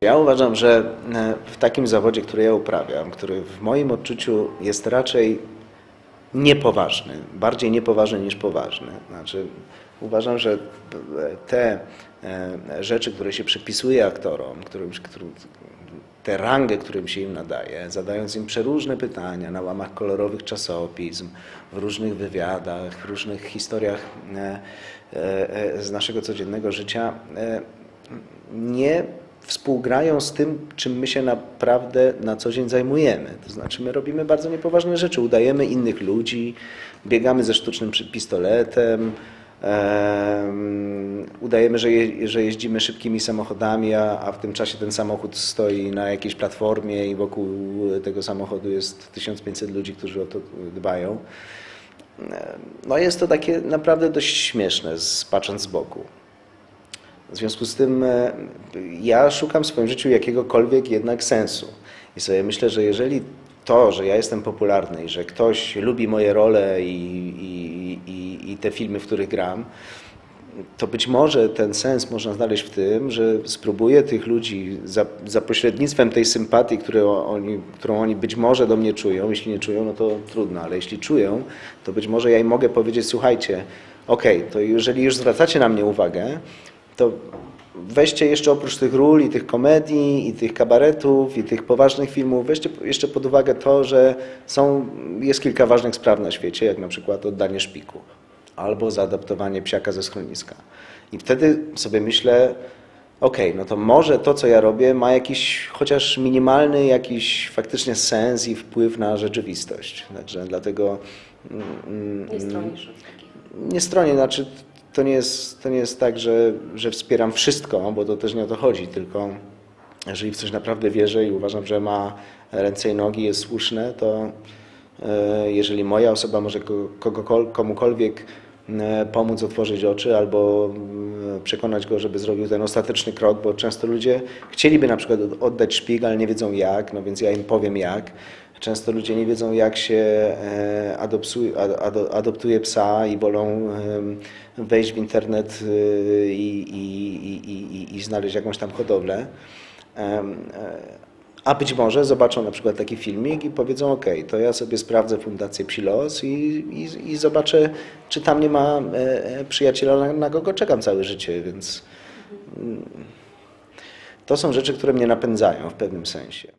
Ja uważam, że e, w takim zawodzie, który ja uprawiam, który w moim odczuciu jest raczej niepoważny, bardziej niepoważny niż poważny. Znaczy, uważam, że te e, rzeczy, które się przypisuje aktorom, którym, te rangę, którym się im nadaje, zadając im przeróżne pytania na łamach kolorowych czasopism, w różnych wywiadach, w różnych historiach e, z naszego codziennego życia, nie współgrają z tym, czym my się naprawdę na co dzień zajmujemy. To znaczy, my robimy bardzo niepoważne rzeczy, udajemy innych ludzi, biegamy ze sztucznym pistoletem, udajemy, że, je, że jeździmy szybkimi samochodami, a, a w tym czasie ten samochód stoi na jakiejś platformie i wokół tego samochodu jest 1500 ludzi, którzy o to dbają. No jest to takie naprawdę dość śmieszne, patrząc z boku. W związku z tym e, ja szukam w swoim życiu jakiegokolwiek jednak sensu. I sobie myślę, że jeżeli to, że ja jestem popularny i że ktoś lubi moje role i, i, i, i te filmy, w których gram, to być może ten sens można znaleźć w tym, że spróbuję tych ludzi za, za pośrednictwem tej sympatii, oni, którą oni być może do mnie czują, jeśli nie czują, no to trudno, ale jeśli czują, to być może ja im mogę powiedzieć, słuchajcie, okay, to jeżeli już zwracacie na mnie uwagę, to weźcie jeszcze oprócz tych ról i tych komedii, i tych kabaretów, i tych poważnych filmów, weźcie jeszcze pod uwagę to, że są, jest kilka ważnych spraw na świecie, jak na przykład oddanie szpiku albo zaadaptowanie psiaka ze schroniska. I wtedy sobie myślę, okej, okay, no to może to, co ja robię, ma jakiś chociaż minimalny jakiś faktycznie sens i wpływ na rzeczywistość. Także dlatego... Mm, nie stronisz Nie stronię, znaczy to nie jest, to nie jest tak, że, że wspieram wszystko, bo to też nie o to chodzi, tylko jeżeli w coś naprawdę wierzę i uważam, że ma ręce i nogi, jest słuszne, to e, jeżeli moja osoba może komukolwiek e, pomóc otworzyć oczy albo e, przekonać go, żeby zrobił ten ostateczny krok, bo często ludzie chcieliby na przykład oddać szpik, ale nie wiedzą jak, no więc ja im powiem jak. Często ludzie nie wiedzą, jak się e, adoptuje, psa i wolą wejść w internet e, i, i, i, i znaleźć jakąś tam hodowlę. E, a być może zobaczą na przykład taki filmik i powiedzą, ok, to ja sobie sprawdzę Fundację Psilos i, i, i zobaczę, czy tam nie ma przyjaciela, na, na kogo czekam całe życie, więc mm, to są rzeczy, które mnie napędzają w pewnym sensie.